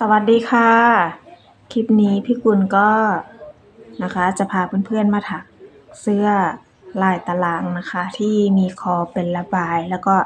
สวัสดีค่ะ คลิปนี้พี่กุลก็นะคะจะพาเพื่อนๆมาถักเสื้อลายตารางนะคะ ที่มีคอเป็นระบายแล้วก็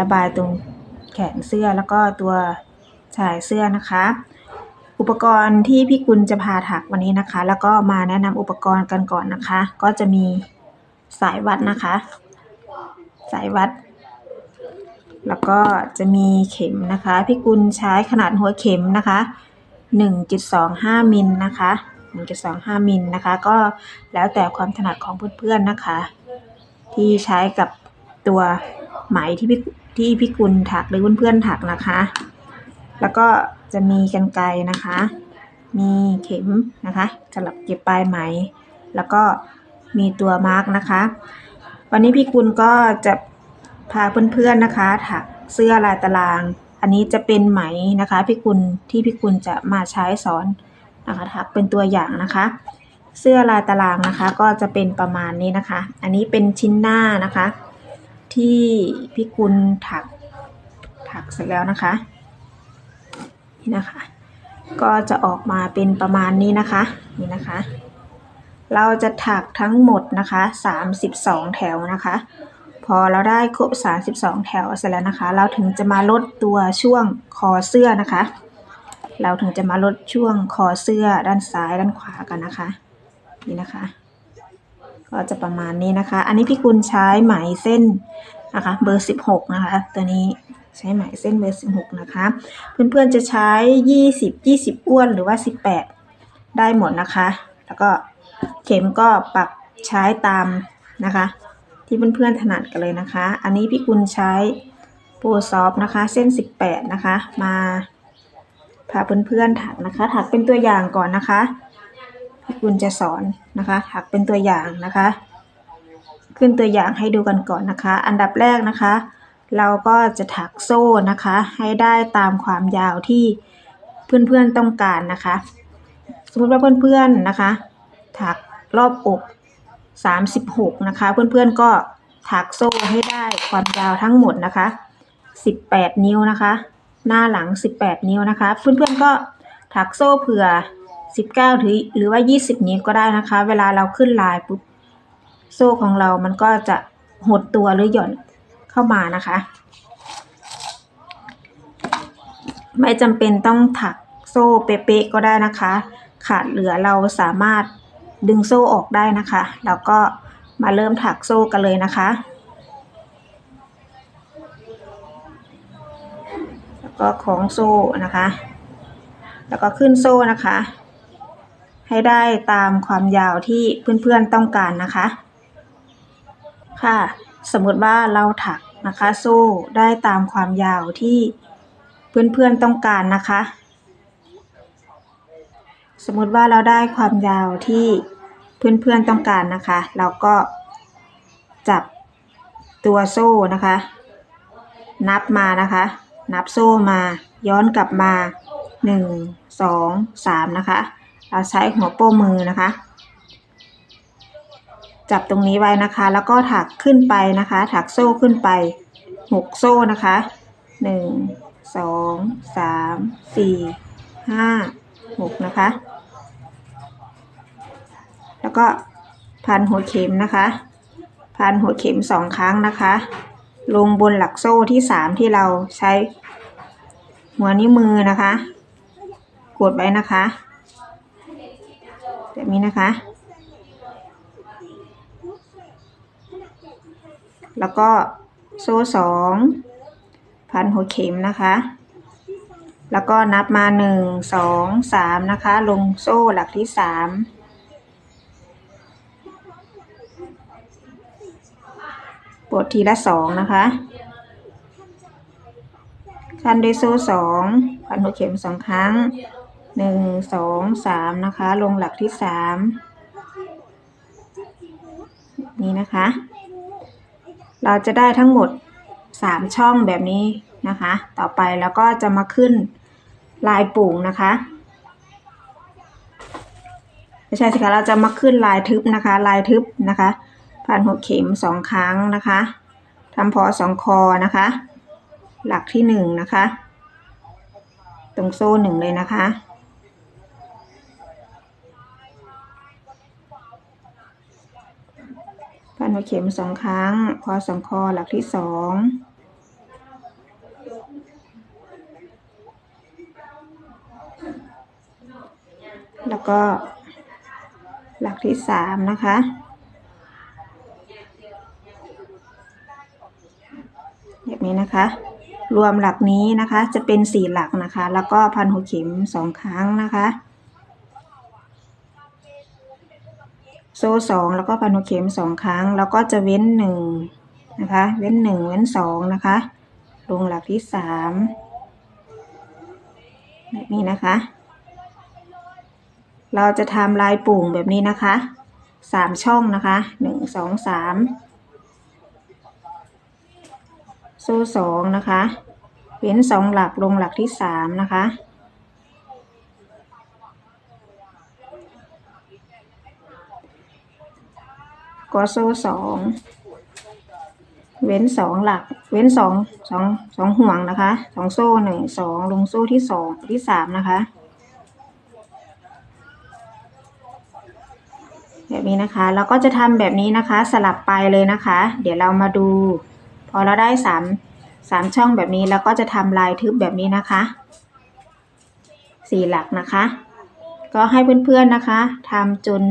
ระบายตรงแขนเสื้อแล้วก็ตัวชายเสื้อนะคะ อุปกรณ์ที่พี่กุลจะพาถักวันนี้นะคะ แล้วก็มาแนะนำอุปกรณ์กันก่อนนะคะ ก็จะมีสายวัดนะคะ สายวัด แล้วก็จะมีเข็มนะคะพี่กุลใช้ขนาดหัวเข็มนะคะ 1.25 มิลนะคะ 1.25 มิลนะคะ ก็แล้วแต่ความถนัดของเพื่อนๆนะคะ ที่ใช้กับตัวไหมที่พี่ที่พี่กุลถักหรือเพื่อนๆถักนะคะ แล้วก็จะมีกันไกนะคะ มีเข็มนะคะสำหรับเก็บปลายไหม แล้วก็มีตัวมาร์กนะคะ วันนี้พี่กุลก็จะ พาเพื่อนๆนะคะถักเสื้อลายตาราง อันนี้จะเป็นไหมนะคะพี่กุลที่พี่กุลจะมาใช้สอนนะคะถักเป็นตัวอย่างนะคะ เสื้อลายตารางนะคะ ก็จะเป็นประมาณนี้นะคะ อันนี้เป็นชิ้นหน้านะคะ ที่พี่กุลถักถักเสร็จแล้วนะคะนี่นะคะ ก็จะออกมาเป็นประมาณนี้นะคะนี่นะคะ เราจะถักทั้งหมดนะคะ 32 แถวนะคะ อเราได้ครบ 32 แถวเสร็จแล้วนะคะ เราถึงจะมาลดตัวช่วงคอเสื้อนะคะ เราถึงจะมาลดช่วงคอเสื้อด้านซ้ายด้านขวากันนะคะ นี่นะคะ ก็จะประมาณนี้นะคะ อันนี้พี่กุลใช้ไหมเส้นนะคะ เบอร์ 16 นะคะ ตัวนี้ใช้ไหมเส้นเบอร์ 16 นะคะ เพื่อนๆจะใช้ 20 20 อ้วนหรือว่า 18 ได้หมดนะคะ แล้วก็เข็มก็ปรับใช้ตามนะคะ ที่เพื่อนๆถนัดกันเลยนะคะ อันนี้พี่กุลใช้โปรซอฟนะคะ เส้น 18 นะคะ มาพาเพื่อนๆถักนะคะ ถักเป็นตัวอย่างก่อนนะคะพี่กุลจะสอนนะคะ ถักเป็นตัวอย่างนะคะ ขึ้นตัวอย่างให้ดูกันก่อนนะคะ อันดับแรกนะคะ เราก็จะถักโซ่นะคะ ให้ได้ตามความยาวที่เพื่อนๆต้องการนะคะ สมมติว่าเพื่อนๆนะคะ ถักรอบอก 36 นะคะ เพื่อนๆก็ถักโซ่ให้ได้ความยาวทั้งหมดนะคะ 18 นิ้วนะคะ หน้าหลัง 18 นิ้วนะคะ เพื่อนๆก็ถักโซ่เผื่อ 19ถือหรือว่า 20 นิ้วก็ได้นะคะ เวลาเราขึ้นลายปุ๊บโซ่ของเรามันก็จะหดตัวหรือหย่อนเข้ามานะคะ ไม่จำเป็นต้องถักโซ่เป๊ะๆก็ได้นะคะ ขาดเหลือเราสามารถ ดึงโซ่ออกได้นะคะ แล้วก็มาเริ่มถักโซ่กันเลยนะคะ แล้วก็คล้องโซ่นะคะ แล้วก็ขึ้นโซ่นะคะ ให้ได้ตามความยาวที่เพื่อนๆต้องการนะคะ ค่ะ สมมติว่าเราถักนะคะ โซ่ได้ตามความยาวที่เพื่อนๆต้องการนะคะ สมมติว่าเราได้ความยาวที่ เพื่อนๆต้องการนะคะ เราก็จับตัวโซ่นะคะ นับมานะคะ นับโซ่มาย้อนกลับมาหนึ่งสองสามนะคะ เราใช้หัวโป้มือนะคะ จับตรงนี้ไว้นะคะ แล้วก็ถักขึ้นไปนะคะ ถักโซ่ขึ้นไปหกโซ่นะคะหนึ่งสองสามสี่ห้าหกนะคะ แล้วก็พันหัวเข็มนะคะ พันหัวเข็มสองครั้งนะคะ ลงบนหลักโซ่ที่สามที่เราใช้หัวนิ้วมือนะคะ กดไว้นะคะแบบนี้นะคะ แล้วก็โซ่สองพันหัวเข็มนะคะ แล้วก็นับมาหนึ่งสองสามนะคะ ลงโซ่หลักที่สาม ปลดทีละสองนะคะขั้นด้วยโซ่สองพันหัวเข็มสองครั้งหนึ่งสองสามนะคะ ลงหลักที่สามนี่นะคะ เราจะได้ทั้งหมดสามช่องแบบนี้นะคะ ต่อไปแล้วก็จะมาขึ้นลายปุ่งนะคะไม่ใช่สิคะเราจะมาขึ้นลายทึบนะคะ ลายทึบนะคะ พันหัวเข็มสองครั้งนะคะทำพอสองคอนะคะ หลักที่หนึ่งนะคะ ตรงโซ่หนึ่งเลยนะคะพันหัวเข็มสองครั้ง พอสองคอหลักที่สองแล้วก็หลักที่สามนะคะ แบบ นี้นะคะ รวมหลักนี้นะคะจะเป็นสี่หลักนะคะ แล้วก็พันหัวเข็มสองครั้งนะคะ โซ่สองแล้วก็พันหัวเข็มสองครั้ง แล้วก็จะเว้นหนึ่งนะคะ เว้นหนึ่งเว้นสองนะคะ ลงหลักที่สามแบบนี้นะคะ เราจะทำลายปุ่งแบบนี้นะคะสามช่องนะคะหนึ่งสองสาม โซ่สองนะคะเว้นสองหลักลงหลักที่สามนะคะ ก็โซ่สองเว้นสองหลัก เว้นสองสองสองห่วงนะคะสองโซ่หนึ่งสองลงโซ่ที่สองที่สามนะคะ แบบนี้นะคะ เราก็จะทำแบบนี้นะคะ สลับไปเลยนะคะ เดี๋ยวเรามาดู พอเราได้สามสามช่องแบบนี้แล้วก็จะทำลายทึบแบบนี้นะคะสี่หลักนะคะ ก็ให้เพื่อนๆนะคะทำจน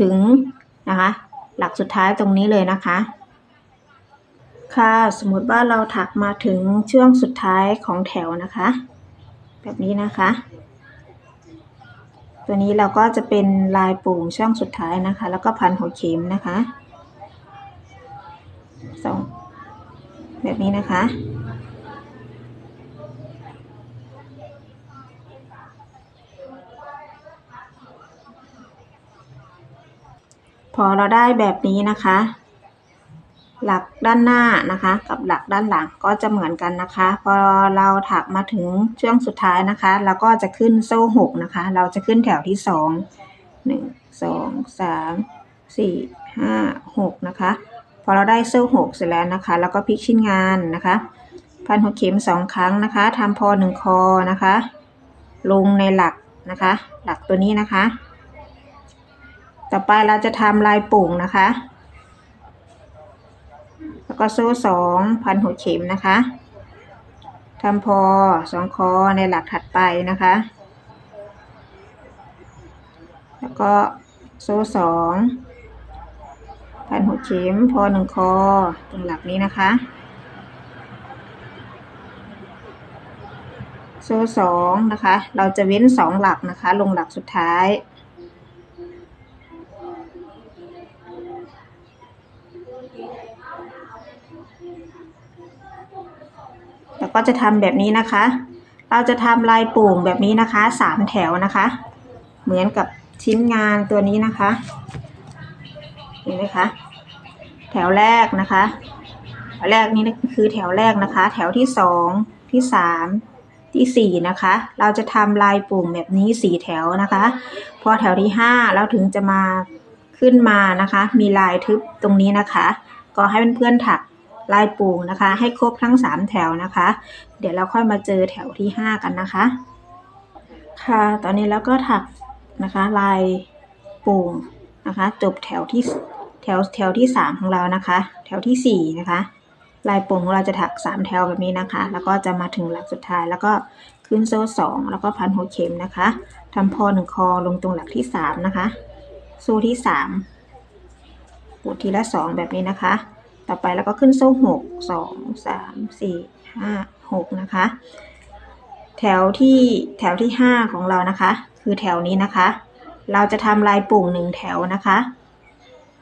ถึงนะคะ หลักสุดท้ายตรงนี้เลยนะคะ ค่ะสมมติว่าเราถักมาถึงช่วงสุดท้ายของแถวนะคะ แบบนี้นะคะ ตัวนี้เราก็จะเป็นลายปุ่งช่องสุดท้ายนะคะ แล้วก็พันหัวเข็มนะคะสอง แบบนี้นะคะ พอเราได้แบบนี้นะคะ หลักด้านหน้านะคะ กับหลักด้านหลังก็จะเหมือนกันนะคะ พอเราถักมาถึงช่วงสุดท้ายนะคะเราก็จะขึ้นโซ่หกนะคะ เราจะขึ้นแถวที่สองหนึ่งสองสามสี่ห้าหกนะคะ พอเราได้โซ่หกเสร็จแล้วนะคะ แล้วก็พลิกชิ้นงานนะคะพันหัวเข็มสองครั้งนะคะทำพอหนึ่งคอนะคะ ลงในหลักนะคะ หลักตัวนี้นะคะ ต่อไปเราจะทำลายปุ่งนะคะ แล้วก็โซ่สองพันหัวเข็มนะคะทำพอสองคอในหลักถัดไปนะคะ แล้วก็โซ่สอง พันหัวเข็มพอหนึ่งคอตรงหลักนี้นะคะ โซ่สองนะคะ เราจะเว้นสองหลักนะคะ ลงหลักสุดท้ายแล้วก็จะทำแบบนี้นะคะ เราจะทำลายปุ่งแบบนี้นะคะสามแถวนะคะ เหมือนกับชิ้นงานตัวนี้นะคะ เห็นไหมคะ แถวแรกนะคะแถวแรกนี้คือแถวแรกนะคะ แถวที่สองที่สามที่สี่นะคะ เราจะทำลายปุ่มแบบนี้สี่แถวนะคะ พอแถวที่ห้าเราถึงจะมาขึ้นมานะคะ มีลายทึบตรงนี้นะคะ ก็ให้เพื่อนๆถักลายปุ่งนะคะ ให้ครบทั้งสามแถวนะคะ เดี๋ยวเราค่อยมาเจอแถวที่ห้ากันนะคะ ค่ะ ตอนนี้แล้วก็ถักนะคะ ลายปุ่ง นะคะ จบแถวที่แถวแถวที่สามของเรานะคะ แถวที่สี่นะคะลายปุ่งของเราจะถักสามแถวแบบนี้นะคะ แล้วก็จะมาถึงหลักสุดท้ายแล้วก็ขึ้นโซ่สองแล้วก็พันหัวเข็มนะคะทำพอหนึ่งคอลงตรงหลักที่สามนะคะ โซ่ที่สามปวดทีละสองแบบนี้นะคะ ต่อไปแล้วก็ขึ้นโซ่หกสองสามสี่ห้าหกนะคะ แถวที่แถวที่ห้าของเรานะคะ คือแถวนี้นะคะ เราจะทำลายปุ่งหนึ่งแถวนะคะ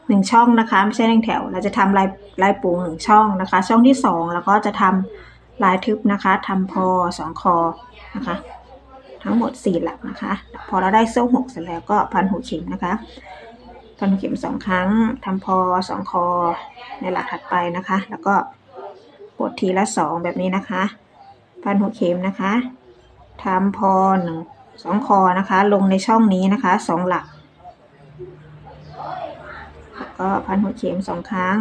หนึ่งช่องนะคะไม่ใช่หนึ่งแถว เราจะทำลายลายปุ่งหนึ่งช่องนะคะ ช่องที่สองแล้วก็จะทำลายทึบนะคะทำพอสองคอนะคะ ทั้งหมดสี่หลักนะคะ พอเราได้โซ่หกเสร็จแล้วก็พันหัวเข็มนะคะพันหัวเข็มสองครั้งทำพอสองคอในหลักถัดไปนะคะ แล้วก็ปวดทีละสองแบบนี้นะคะ พันหัวเข็มนะคะทำพอหนึ่ง สองคอนะคะ ลงในช่องนี้นะคะสองหลัก แล้วก็พันหัวเข็มสองครั้ง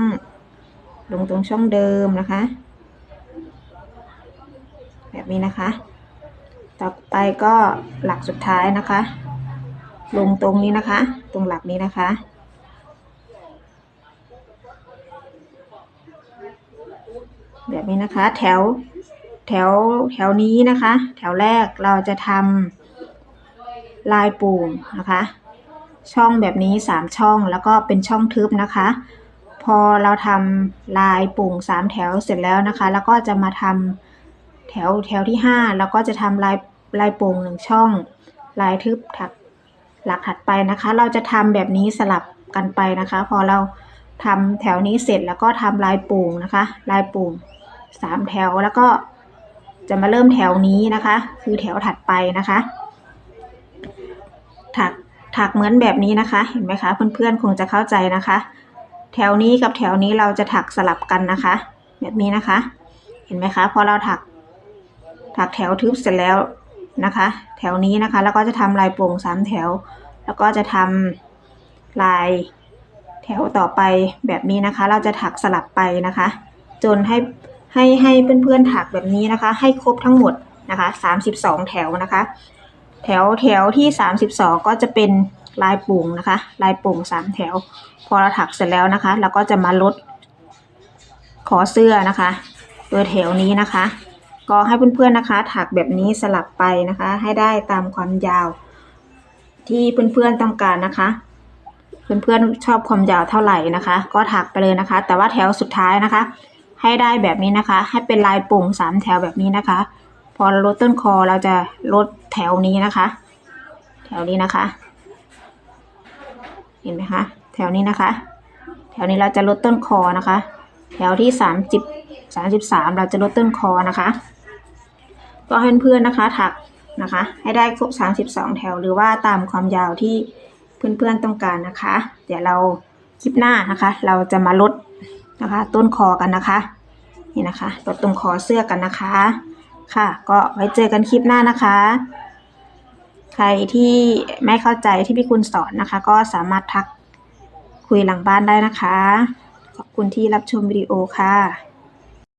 ลงตรงช่องเดิมนะคะ แบบนี้นะคะ ต่อไปก็หลักสุดท้ายนะคะ ลงตรงนี้นะคะ ตรงหลักนี้นะคะแบบนี้นะคะ แถวแถวแถวนี้นะคะ แถวแรกเราจะทำ ลายปูงนะคะ ช่องแบบนี้สามช่องแล้วก็เป็นช่องทึบนะคะ พอเราทำลายปุ่งสามแถวเสร็จแล้วนะคะ แล้วก็จะมาทำแถวแถวที่ห้าแล้วก็จะทำลายลายปุ่งหนึ่งช่อง ลายทึบถัดหลักถัดไปนะคะ เราจะทำแบบนี้สลับกันไปนะคะ พอเราทำแถวนี้เสร็จแล้วก็ทำลายปุ่งนะคะ ลายปุ่งสามแถวแล้วก็จะมาเริ่มแถวนี้นะคะ คือแถวถัดไปนะคะ ถักถักเหมือนแบบนี้นะคะ เห็นไหมคะเพื่อนๆคงจะเข้าใจนะคะ แถวนี้กับแถวนี้เราจะถักสลับกันนะคะ แบบนี้นะคะ เห็นไหมคะพอเราถัก ถักแถวทึบเสร็จแล้วนะคะ แถวนี้นะคะ แล้วก็จะทำลายโป่งสามแถว แล้วก็จะทำลายแถวต่อไปแบบนี้นะคะ เราจะถักสลับไปนะคะ จนให้ให้ให้เพื่อนๆถักแบบนี้นะคะ ให้ครบทั้งหมดนะคะสามสิบสองแถวนะคะ แถวแถวที่สามสิบสองก็จะเป็นลายปุ่งนะคะ ลายปุ่งสามแถว พอเราถักเสร็จแล้วนะคะเราก็จะมาลดขอเสื้อนะคะโดยแถวนี้นะคะ ก็ให้เพื่อนๆนะคะ ถักแบบนี้สลับไปนะคะ ให้ได้ตามความยาว ที่เพื่อนๆต้องการนะคะเพื่อนๆชอบความยาวเท่าไหร่นะคะ ก็ถักไปเลยนะคะ แต่ว่าแถวสุดท้ายนะคะ ให้ได้แบบนี้นะคะ ให้เป็นลายปุ่งสามแถวแบบนี้นะคะ พอลดต้นคอเราจะลดแถวนี้นะคะ แถวนี้นะคะ เห็นไหมคะแถวนี้นะคะ แถวนี้เราจะลดต้นคอนะคะ แถวที่สามสิบสามสิบสามเราจะลดต้นคอนะคะ ก็ให้เพื่อนๆนะคะถักนะคะ ให้ได้ครบสามสิบสองแถวหรือว่าตามความยาวที่เพื่อนๆต้องการนะคะ เดี๋ยวเราคลิปหน้านะคะ เราจะมาลดนะคะ ต้นคอกันนะคะนี่นะคะลดตรงคอเสื้อกันนะคะ ค่ะ ก็ไว้เจอกันคลิปหน้านะคะ ใครที่ไม่เข้าใจที่พี่คุณสอนนะคะ ก็สามารถทักคุยหลังบ้านได้นะคะ ขอบคุณที่รับชมวิดีโอค่ะ